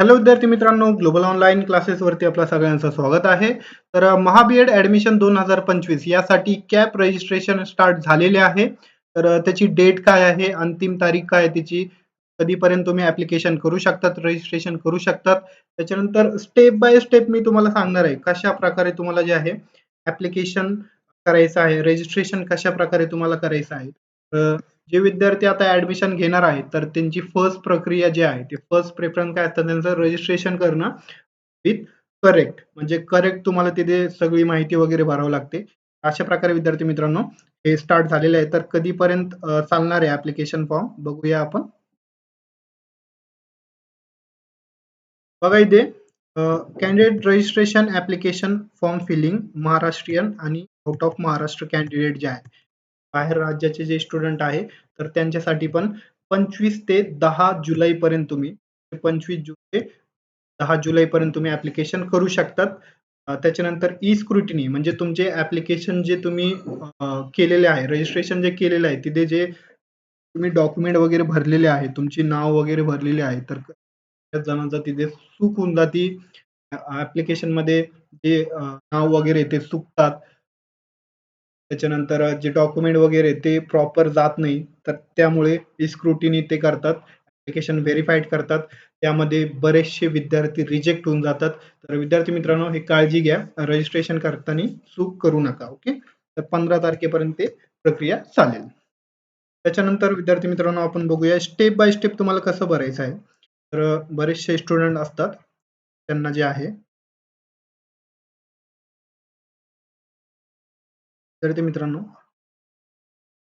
Hello विद्यार्थी मित्रांनो global online क्लासेसवरती आपल्या सगळ्यांचं स्वागत आहे. तर महाबीएड ऍडमिशन दोन हजार पंचवीस यासाठी कॅप रजिस्ट्रेशन स्टार्ट झालेले आहे. तर त्याची डेट काय आहे अंतिम तारीख काय आहे त्याची कधीपर्यंत तुम्ही ऍप्लिकेशन करू शकतात रजिस्ट्रेशन करू शकतात. त्याच्यानंतर स्टेप बाय स्टेप मी तुम्हाला सांगणार आहे कशा प्रकारे तुम्हाला जे आहे ऍप्लिकेशन करायचं आहे रजिस्ट्रेशन कशा प्रकारे तुम्हाला करायचं आहे. जे विद्यार्थी आता ऍडमिशन घेणार आहेत तर त्यांची फर्स्ट प्रक्रिया जी आहे ते फर्स्ट प्रेफरन्स काय असतं? त्यांचं रजिस्ट्रेशन करणं विथ करेक्ट म्हणजे करेक्ट तुम्हाला तिथे सगळी माहिती वगैरे भरावं लागते. अशा प्रकारे विद्यार्थी मित्रांनो हे स्टार्ट झालेले आहे. तर कधीपर्यंत चालणार आहे ऍप्लिकेशन फॉर्म बघूया आपण. बघा इथे candidate registration application form filling Maharashtrian आणि आउट ऑफ महाराष्ट्र कॅन्डिडेट जे आहे बाहेर राज्याचे जे स्टुडंट आहे तर त्यांच्यासाठी पण पंचवीस ते दहा जुलै पर्यंत तुम्ही पंचवीस जुलै दहा जुलै पर्यंत तुम्ही ऍप्लिकेशन करू शकतात. त्याच्यानंतर ई स्क्रुटिनी म्हणजे तुमचे ऍप्लिकेशन जे तुम्ही केलेले आहे रजिस्ट्रेशन जे केलेलं आहे तिथे जे तुम्ही डॉक्युमेंट वगैरे भरलेले आहे तुमची नाव वगैरे भरलेले आहे तर जणांचा तिथे चूक होऊन जाती. ऍप्लिकेशनमध्ये जे नाव वगैरे ते चुकतात त्याच्यानंतर जे डॉक्युमेंट वगैरे ते प्रॉपर जात नाही तर त्यामुळे स्क्रुटिनी ते करतात ऍप्लिकेशन व्हेरीफाईड करतात. त्यामध्ये बरेचसे विद्यार्थी रिजेक्ट होऊन जातात. तर विद्यार्थी मित्रांनो हे काळजी घ्या. रजिस्ट्रेशन करताना चूक करू नका ओके तर पंधरा तारखेपर्यंत ते प्रक्रिया चालेल. त्याच्यानंतर विद्यार्थी मित्रांनो आपण बघूया स्टेप बाय स्टेप तुम्हाला कसं भरायचं आहे. तर बरेचसे स्टुडंट असतात त्यांना जे आहे विद्यार्थी मित्रांनो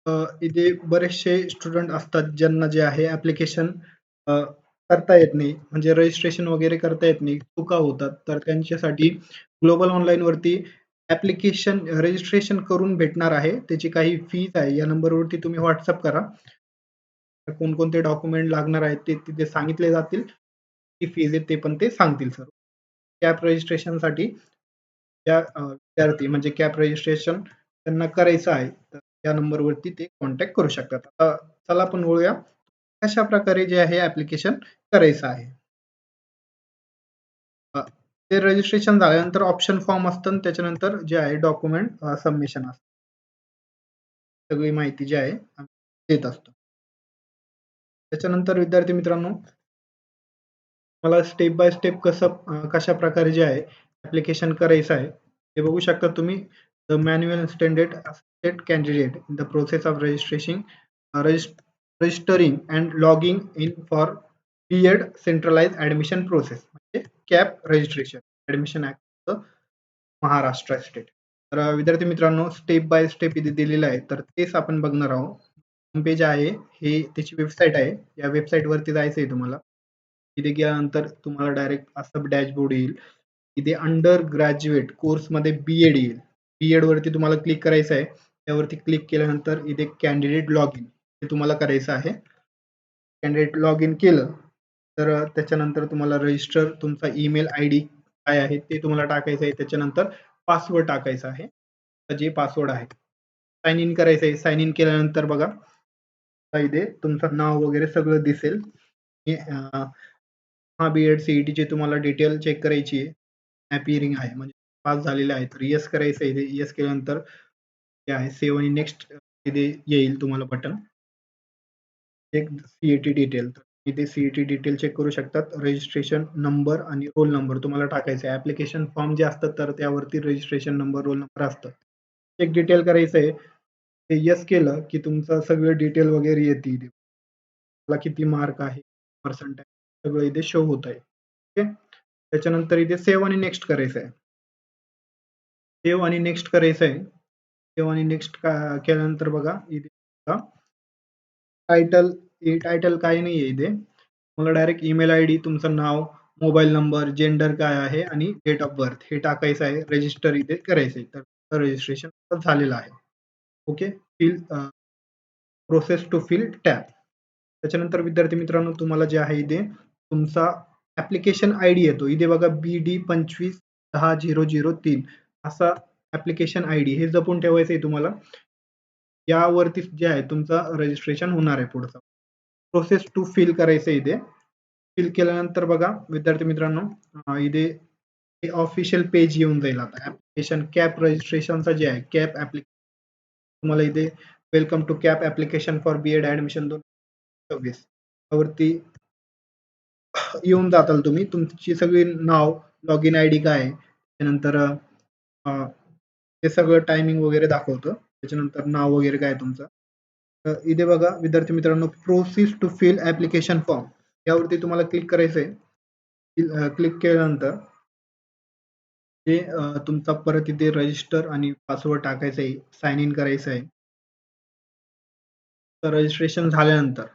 अ, इथे बरेचसे स्टुडंट असतात ज्यांना जे आहे ऍप्लिकेशन करता येत नाही. म्हणजे रजिस्ट्रेशन वगैरे करता येत नाही. चुका होतात. तर त्यांच्यासाठी ग्लोबल ऑनलाईन वरती ऍप्लिकेशन रजिस्ट्रेशन करून भेटणार आहे. त्याची काही फीज आहे. या नंबरवरती तुम्ही व्हॉट्सअप करा. कोणकोणते डॉक्युमेंट लागणार आहेत ते तिथे सांगितले जातील. ती फीज आहे ते पण ते सांगतील सर कॅप रजिस्ट्रेशनसाठी ज्या विद्यार्थी म्हणजे कॅप रजिस्ट्रेशन त्यांना करायचं आहे तर त्या नंबरवरती ते कॉन्टॅक्ट करू शकतात. आता चला आपण बोलूया कशा प्रकारे जे आहे ऍप्लिकेशन करायचं आहे? ते रजिस्ट्रेशन झाल्यानंतर ऑप्शन फॉर्म असतं आणि त्याच्यानंतर जे आहे डॉक्युमेंट सबमिशन असतं. सगळी माहिती जी आहे देत असतो. त्याच्यानंतर विद्यार्थी मित्रांनो मला स्टेप बाय स्टेप कसं कशा प्रकारे जे आहे ऍप्लिकेशन करायचं आहे हे बघू शकता तुम्ही. The manual standard associate candidate in the process of registration uh, regist registering and logging in for period centralized admission process म्हणजे CAP registration admission act Maharashtra state तर uh, विद्यार्थी मित्रांनो स्टेप बाय स्टेप इथे दिलेलं आहे. तर तेच आपण बघणार आहोत. होम पेज आहे. हे त्याची वेबसाईट आहे. या वेबसाईट वरती जायचं आहे तुम्हाला. इथे गेल्यानंतर तुम्हाला डायरेक्ट असं डॅशबोर्ड येईल. इथे अंडर ग्रॅज्युएट कोर्समध्ये बी एड येईल. पीएड वरती तुम्हाला क्लिक करायचं आहे. त्यावरती क्लिक केल्यानंतर इथे कॅन्डिडेट लॉग इन हे तुम्हाला करायचं आहे. कॅन्डिडेट लॉग इन केलं तर त्याच्यानंतर तुम्हाला रजिस्टर तुमचा ईमेल आय डी काय आहे ते तुम्हाला टाकायचं आहे. त्याच्यानंतर पासवर्ड टाकायचा आहे. जे पासवर्ड आहे साइन इन करायचं आहे. साइन इन केल्यानंतर बघा इथे तुमचं नाव वगैरे सगळं दिसेल. हा बी एड सी तुम्हाला डिटेल चेक करायची आहे. अपीअरिंग आहे. म्हणजे पास झालेले आहे. तर येस करायचं आहे इथे येस केल्यानंतर जे आहे. सेव्ह आणि नेक्स्ट इथे येईल तुम्हाला बटन एक सीईटी डिटेल इथे सीईटी डिटेल चेक करू शकतात. रजिस्ट्रेशन नंबर आणि रोल नंबर तुम्हाला टाकायचा आहे. ऍप्लिकेशन फॉर्म जे असतात तर त्यावरती रजिस्ट्रेशन नंबर रोल नंबर असतं एक डिटेल करायचं आहे. ते येस केलं की तुमचं सगळं डिटेल वगैरे येते इथे मला किती मार्क आहे पर्सेंट आहे सगळं इथे शो होत आहे ओके त्याच्यानंतर इथे सेव्ह आणि नेक्स्ट करायचं आहे. सेव्ह आणि नेक्स्ट करायचं आहे. सेव्ह आणि नेक्स्ट केल्यानंतर बघा इथे टायटल टायटल काही नाही आहे इथे. मला डायरेक्ट ईमेल आय डी तुमचं नाव मोबाईल नंबर जेंडर काय आहे आणि डेट ऑफ बर्थ हे टाकायचं आहे. रजिस्टर इथे करायचं आहे. तर रजिस्ट्रेशन झालेलं आहे. Okay fill process to fill tab त्याच्यानंतर विद्यार्थी मित्रांनो तुम्हाला जे आहे इथे तुमचा ऍप्लिकेशन आय डी येतो. इथे बघा बी डी पंचवीस दहा झिरो झिरो तीन. असा ऍप्लिकेशन आय डी हे जपून ठेवायचं आहे तुम्हाला. यावरती जे आहे तुमचं रजिस्ट्रेशन होणार आहे पुढचं. प्रोसेस टू फिल करायचं आहे इथे. फिल केल्यानंतर बघा विद्यार्थी मित्रांनो इथे ऑफिशियल पेज येऊन जाईल आता. ऍप्लिकेशन कॅप रजिस्ट्रेशनचा जे आहे कॅप ऍप्लिकेशन तुम्हाला इथे welcome to CAP application for B Ed admission दोन सव्वीस. वरती येऊन जाताल तुम्ही. तुमची सगळी नाव लॉग इन आय डी काय आहे त्यानंतर अं, ते सगळं टायमिंग वगैरे दाखवतं. त्याच्यानंतर नाव वगैरे काय आहे तुमचं? तर इथे बघा विद्यार्थी मित्रांनो proceed to fill application form यावरती तुम्हाला क्लिक करायचं आहे क्लिक केल्यानंतर ते तुमचा परत इथे रजिस्टर आणि पासवर्ड टाकायचा आहे साइन इन करायचं आहे तर रजिस्ट्रेशन झाल्यानंतर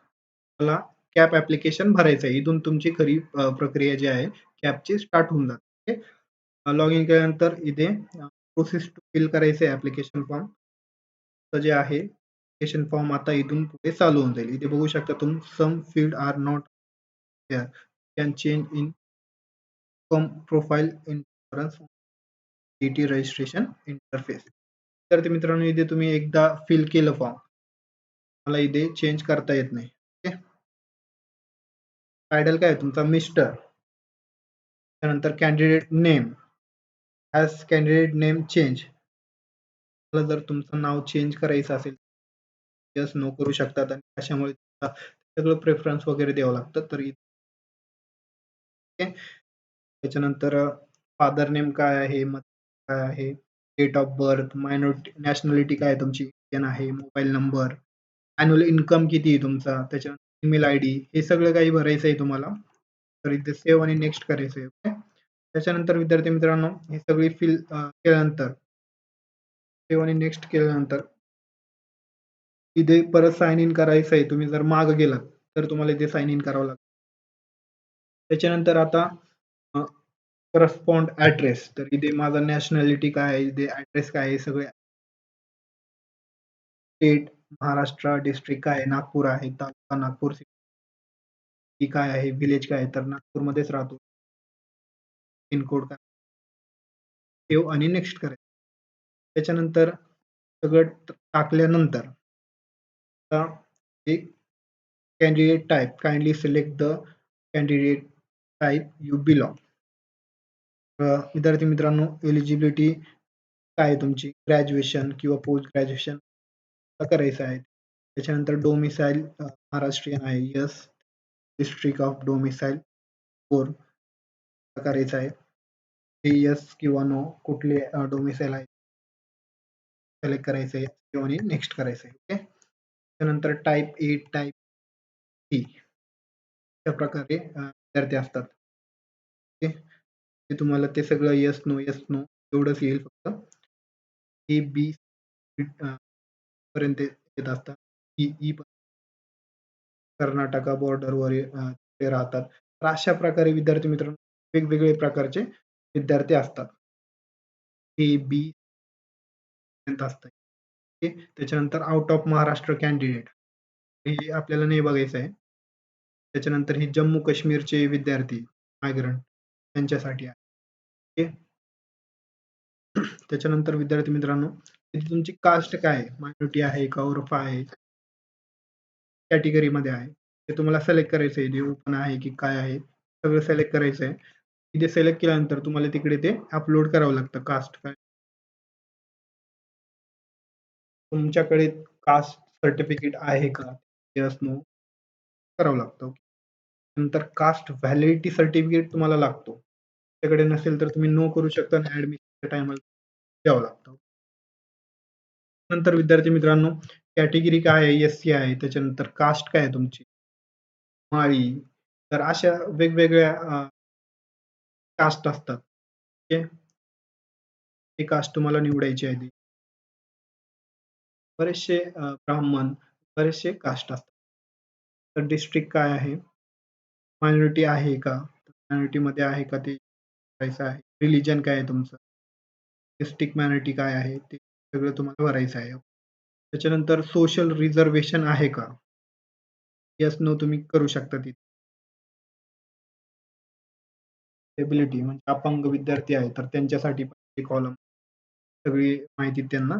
मला कॅप ऍप्लिकेशन भरायचं आहे इथून तुमची खरी प्रक्रिया जी आहे कॅपची स्टार्ट होऊन जाते. लॉग इन केल्यानंतर इथे प्रोसेस टू फिल करायचं आहे ऍप्लिकेशन फॉर्म जे आहे ऍप्लिकेशन फॉर्म आता इथून पुढे चालू होऊन जाईल. इथे बघू शकता तुम्ही some field are not can change in from profile insurance T registration interface तर ते मित्रांनो इथे तुम्ही एकदा फिल केलं फॉर्म मला इथे चेंज करता येत नाही. ओके टायटल काय तुमचा? मिस्टर त्यानंतर candidate name as candidate name change तुम्हाला जर तुमचं नाव चेंज करायचं असेल यस नो करू शकतात आणि त्याच्यामुळे सगळं प्रेफरन्स वगैरे द्यावं लागतं तर त्याच्यानंतर फादर नेम काय आहे काय आहे date of birth minority nationality काय तुमची इंडियन आहे मोबाईल नंबर अॅन्युअल इन्कम किती आहे तुमचा त्याच्यानंतर ईमेल आय डी हे सगळं काही भरायचं आहे तुम्हाला. तर इथे सेव्ह आणि नेक्स्ट करायचं आहे ओके. त्याच्यानंतर विद्यार्थी मित्रांनो हे सगळी फिल केल्यानंतर सेव्ह आणि नेक्स्ट केल्यानंतर इथे परत साइन इन करायचं आहे. तुम्ही जर माग गेलात तर तुम्हाला इथे साइन इन करावं लागतं त्याच्यानंतर आता करस्पॉन्ड ऍड्रेस तर इथे माझा नॅशनॅलिटी काय आहे इथे ऍड्रेस काय आहे सगळे. स्टेट महाराष्ट्र डिस्ट्रिक्ट काय आहे नागपूर आहे तालुका नागपूर सिटी काय आहे विलेज काय आहे तर नागपूरमध्येच राहतो. पिनकोड काय? सेव्ह आणि नेक्स्ट करायचं त्याच्यानंतर सगळं टाकल्यानंतर एक candidate type kindly select the candidate type you belong विद्यार्थी मित्रांनो एलिजिबिलिटी काय आहे तुमची? ग्रॅज्युएशन किंवा पोस्ट ग्रॅज्युएशन करायचं आहे? त्याच्यानंतर डोमिसाईल महाराष्ट्रीयन आहे. Yes district of domicile for करायचं आहे हे यस किंवा नो कुठले डोमिसाईल आहे सिलेक्ट करायचं आहे किंवा नेक्स्ट करायचं आहे ओके त्यानंतर टाईप ए टाईप बी अशा प्रकारे विद्यार्थी असतात. ओके ते तुम्हाला ते सगळं यस नो यस नो एवढंच येईल फक्त. ए बी पर्यंत येत असतात. ई ई कर्नाटका बॉर्डरवर ते राहतात. तर अशा प्रकारे विद्यार्थी मित्रांनो वेगवेगळे प्रकारचे विद्यार्थी असतात. ए बी असतात त्याच्यानंतर आउट ऑफ महाराष्ट्र कॅन्डिडेट हे आपल्याला नाही बघायचं आहे. त्याच्यानंतर हे जम्मू काश्मीरचे विद्यार्थी मायग्रंट त्यांच्यासाठी आहे. त्याच्यानंतर विद्यार्थी मित्रांनो तुमची कास्ट काय आहे? मायनॉरिटी आहे का? उर्फ आहे? कॅटेगरीमध्ये आहे. ते तुम्हाला सिलेक्ट करायचं आहे. ओपन आहे की काय आहे? सगळं सिलेक्ट करायचं आहे. इथे सिलेक्ट केल्यानंतर तुम्हाला तिकडे ते अपलोड करावं लागतं कास्ट काय तुमच्याकडे कास्ट सर्टिफिकेट आहे का? यस नो करावं लागतं नंतर कास्ट व्हॅलिडिटी सर्टिफिकेट तुम्हाला लागतो. त्याकडे नसेल तर तुम्ही नो करू शकता आणि ऍडमिशनच्या टायमाला द्यावं लागतं. नंतर विद्यार्थी मित्रांनो कॅटेगरी काय आहे? एस सी आहे. त्याच्यानंतर कास्ट काय आहे तुमची? माळी. तर अशा वेगवेगळ्या कास्ट असतात. ओके? कास्ट तुम्हाला निवडायची आहे. बरेचसे ब्राह्मण बरेचसे कास्ट असतात. तर डिस्ट्रिक्ट काय आहे? मायनॉरिटी आहे का? मायनॉरिटी मध्ये आहे का ते करायचं आहे? रिलिजन काय आहे तुमचं? डिस्ट्रिक्ट मायनॉरिटी काय आहे? ते सगळं तुम्हाला भरायचं आहे. त्याच्यानंतर सोशल रिझर्वेशन आहे का? यस नो तुम्ही करू शकता तिथे. एबिलिटी म्हणजे अपंग विद्यार्थी आहे तर त्यांच्यासाठी कॉलम सगळी माहिती त्यांना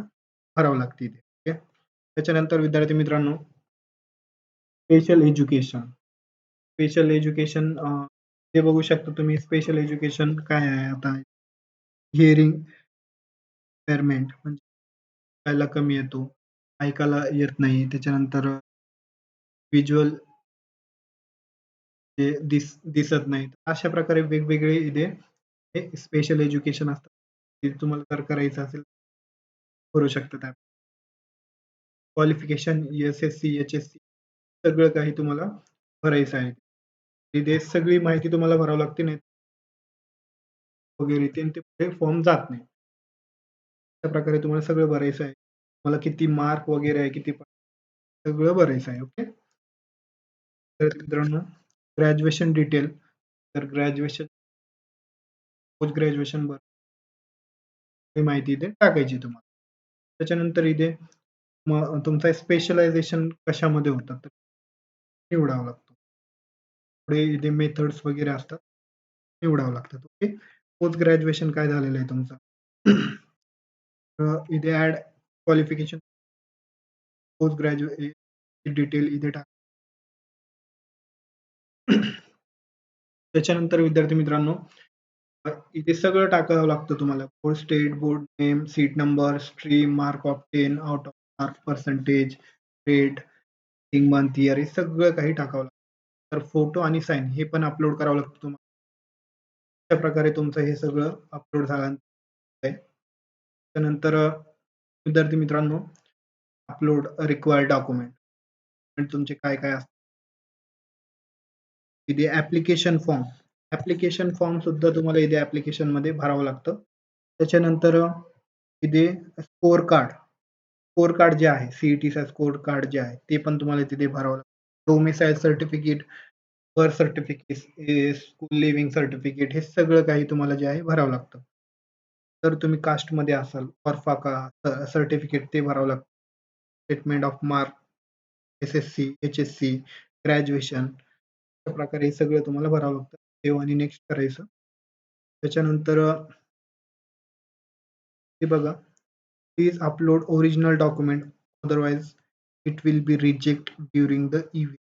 भरावं लागते इथे ओके त्याच्यानंतर विद्यार्थी मित्रांनो स्पेशल एज्युकेशन स्पेशल एज्युकेशन ते बघू शकता तुम्ही स्पेशल एज्युकेशन काय आहे आता हिअरिंग इम्पेअरमेंट म्हणजे ऐकायला कमी येतो, ऐकायला येत नाही. त्याच्यानंतर व्हिज्युअल ते दिस दिसत नाहीत. अशा प्रकारे वेगवेगळे इथे हे स्पेशल एज्युकेशन असतात. ते तुम्हाला जर करायचं असेल करू शकता त्या क्वालिफिकेशन एस-एस-सी, एच-एस-सी सगळं काही तुम्हाला भरायचं आहे. तिथे सगळी माहिती तुम्हाला भरावी लागते नाही वगैरे ते फॉर्म जात नाही. अशा प्रकारे तुम्हाला सगळं भरायचं आहे. तुम्हाला किती मार्क वगैरे आहे, किती सगळं भरायचं आहे. ओके. तर मित्रांनो ग्रॅज्युएशन डिटेल तर ग्रॅज्युएशन पोस्ट ग्रॅज्युएशन बर ही माहिती इथे टाकायची तुम्हाला. त्याच्यानंतर इथे तुमचा तुमचं स्पेशलायझेशन कशामध्ये होतं तर निवडावं लागतो पुढे इथे मेथड्स वगैरे असतात. निवडावं लागतात. ओके. पोस्ट ग्रॅज्युएशन काय झालेलं आहे तुमचं? इथे add qualification post graduate detail इथे टाक त्याच्यानंतर विद्यार्थी मित्रांनो इथे सगळं टाकावं लागतं तुम्हाला. Board state board name seat number stream mark of ten out of mark percentage rate month year हे सगळं काही टाकावं लागतं. तर फोटो आणि साईन हे पण अपलोड करावं लागतं तुम्हाला. अशा प्रकारे तुमचं हे सगळं अपलोड झालं. त्यानंतर विद्यार्थी मित्रांनो अपलोड रिक्वायर्ड डॉक्युमेंट तुमचे काय काय असतात? इथे ऍप्लिकेशन फॉर्म ऍप्लिकेशन फॉर्म सुद्धा तुम्हाला इथे ऍप्लिकेशनमध्ये भरावं लागतं. त्याच्यानंतर इथे स्कोर कार्ड स्कोअर कार्ड जे आहे सीईटीचा स्कोर कार्ड जे आहे ते पण तुम्हाला तिथे भरावं लागतं. Domicile certificate birth certificate school living certificate हे सगळं काही तुम्हाला जे आहे भरावं लागतं. जर तुम्ही कास्टमध्ये असाल ऑरफा का सर्टिफिकेट ते भरावं लागतं. Statement of mark S S C H S C graduation अशा प्रकारे हे सगळं तुम्हाला भरावं लागतं. सेव्ह आणि नेक्स्ट करायचं. त्याच्यानंतर हे बघा. Please upload original document otherwise it will be reject during the event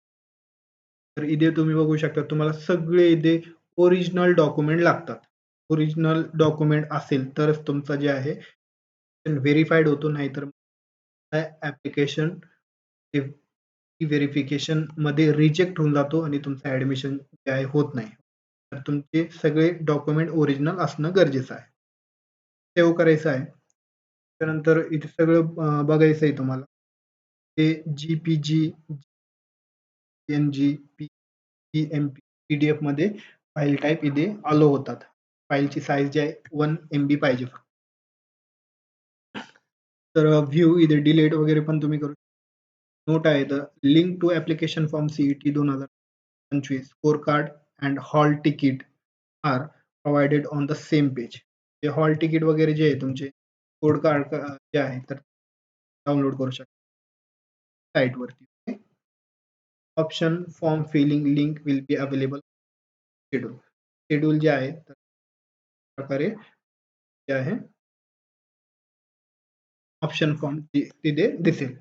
तर इथे तुम्ही बघू शकता तुम्हाला सगळे इथे ओरिजिनल डॉक्युमेंट लागतात. ओरिजिनल डॉक्युमेंट असेल तरच तुमचं जे आहे व्हेरीफाईड होतो नाहीतर ॲप्लिकेशन व्हेरिफिकेशनमध्ये रिजेक्ट होऊन जातो आणि तुमचं ऍडमिशन जे आहे होत नाही. तर तुमचे सगळे डॉक्युमेंट ओरिजिनल असणं गरजेचं आहे. सेव्ह करायचं आहे. त्यानंतर इथे सगळं बघायचं आहे तुम्हाला. ते G P G N G P M P P D एफमध्ये file type इथे अलो होतात. फाईलची साईज जी आहे वन एम बी पाहिजे तर व्ह्यू इथे डिलेट वगैरे पण तुम्ही करू नोट आहे the link to application form CET दोन हजार पंचवीस score card and hall ticket are provided on the same page. जे हॉल तिकीट वगैरे जे आहे तुमचे कोड कार्ड जे आहे तर डाउनलोड करू शकता. साईटवरती option form filling link will be available. Schedule. Schedule जे आहे तर प्रकारे जे आहे ऑप्शन फॉर्म तिथे दिसेल.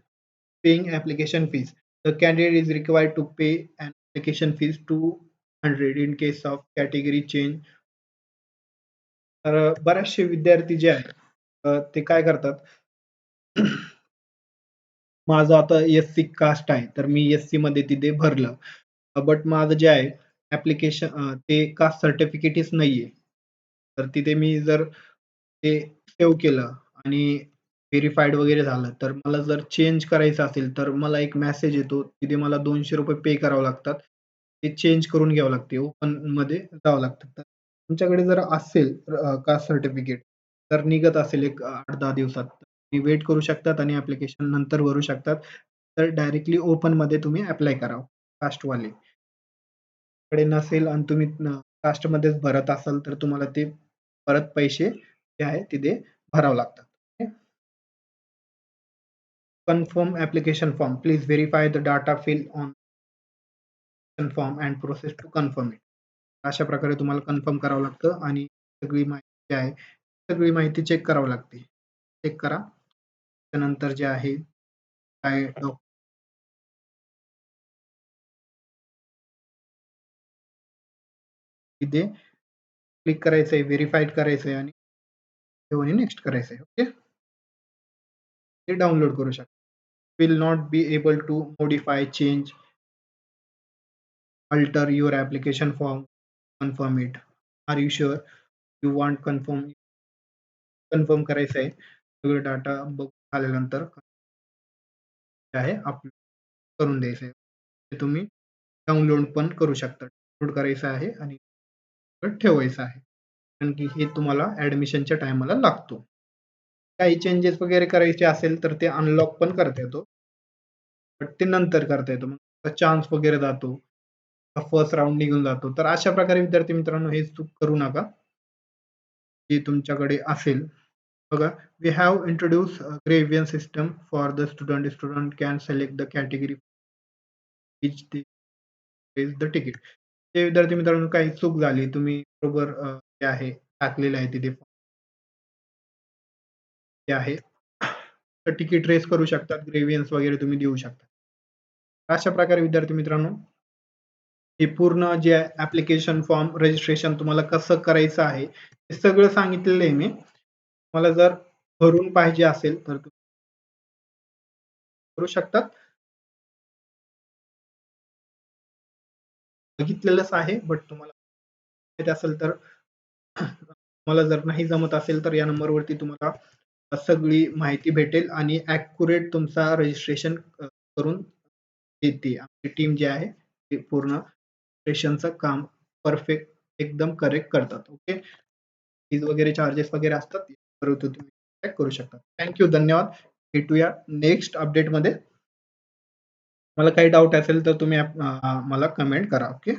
Paying application fees The candidate is required to pay an application fees two hundred in case of category change तर बरेचसे विद्यार्थी जे आहेत ते काय करतात? माझं आता एस सी कास्ट आहे तर मी एस सी मध्ये तिथे भरलं. बट माझं जे आहे ऍप्लिकेशन ते कास्ट सर्टिफिकेटच नाहीये. तर तिथे मी जर ते सेव्ह केलं आणि व्हेरीफाईड वगैरे झालं तर मला जर चेंज करायचं असेल तर मला एक मेसेज येतो तिथे मला दोनशे रुपये पे करावे लागतात. ते चेंज करून घ्यावं लागते ओपनमध्ये जावं लागतं. तर तुमच्याकडे जर असेल कास्ट सर्टिफिकेट तर निघत असेल एक आठ दहा दिवसात. तुम्ही वेट करू शकतात आणि ऍप्लिकेशन नंतर भरू शकतात. तर डायरेक्टली ओपनमध्ये तुम्ही अप्लाय करा कास्टवाले कडे नसेल आणि तुम्ही कास्टमध्येच भरत असाल तर तुम्हाला ते परत पैसे जे आहे तिथे भरावं लागतात. Confirm application form. Please verify the data fill on form and process to confirm it. अशा प्रकारे तुम्हाला कन्फर्म करावं लागतं आणि सगळी माहिती आहे. सगळी माहिती चेक करावं लागते. चेक करा. त्यानंतर जे आहे काय इथे क्लिक करायचं आहे व्हेरीफाईड करायचं आहे आणि आणि नेक्स्ट करायचं आहे ओके ते डाउनलोड करू शकता. Will not be able to modify change alter your application form confirm it. Are you sure? You want confirm confirm करायचं आहे सगळं डाटा बघून आल्यानंतर आहे अपलोड करून द्यायचं आहे तुम्ही डाउनलोड पण करू शकता. डाउनलोड करायचं आहे आणि ठेवायचं आहे. कारण की हे तुम्हाला ऍडमिशनच्या टायमाला लागतो. काही चेंजेस वगैरे करायचे असेल तर ते अनलॉक पण करता येतो. बट ते नंतर करता येतो. मग चान्स वगैरे जातो. फर्स्ट राऊंड निघून जातो. तर अशा प्रकारे विद्यार्थी मित्रांनो हे चूक करू नका. जे तुमच्याकडे असेल. बघा we have introduce grievance system for the student student can select the category which the ticket ते विद्यार्थी मित्रांनो काही चूक झाली. तुम्ही बरोबर जे आहे टाकलेलं आहे तिथे. ते आहे तर तिकीट रेस करू शकतात ग्रेव्हियन्स वगैरे तुम्ही देऊ शकता. अशा प्रकारे विद्यार्थी मित्रांनो हे पूर्ण जे ऍप्लिकेशन फॉर्म रजिस्ट्रेशन तुम्हाला कसं करायचं आहे हे सगळं सांगितलेलं आहे मी. तुम्हाला जर भरून पाहिजे असेल तर करू शकतात. बघितलेलंच आहे बट तुम्हाला माहिती असेल तर तुम्हाला जर नाही जमत असेल तर या नंबरवरती तुम्हाला सगळी माहिती भेटेल आणि ॲक्युरेट तुमचा रजिस्ट्रेशन करून देते. आमची टीम जी आहे ती पूर्ण रजिस्ट्रेशनचं काम परफेक्ट एकदम करेक्ट करतात. ओके फीज वगैरे चार्जेस वगैरे असतात परंतु तुम्ही करू शकता थँक्यू धन्यवाद. भेटूया नेक्स्ट अपडेटमध्ये मला काही डाऊट असेल तर तुम्ही मला कमेंट करा. ओके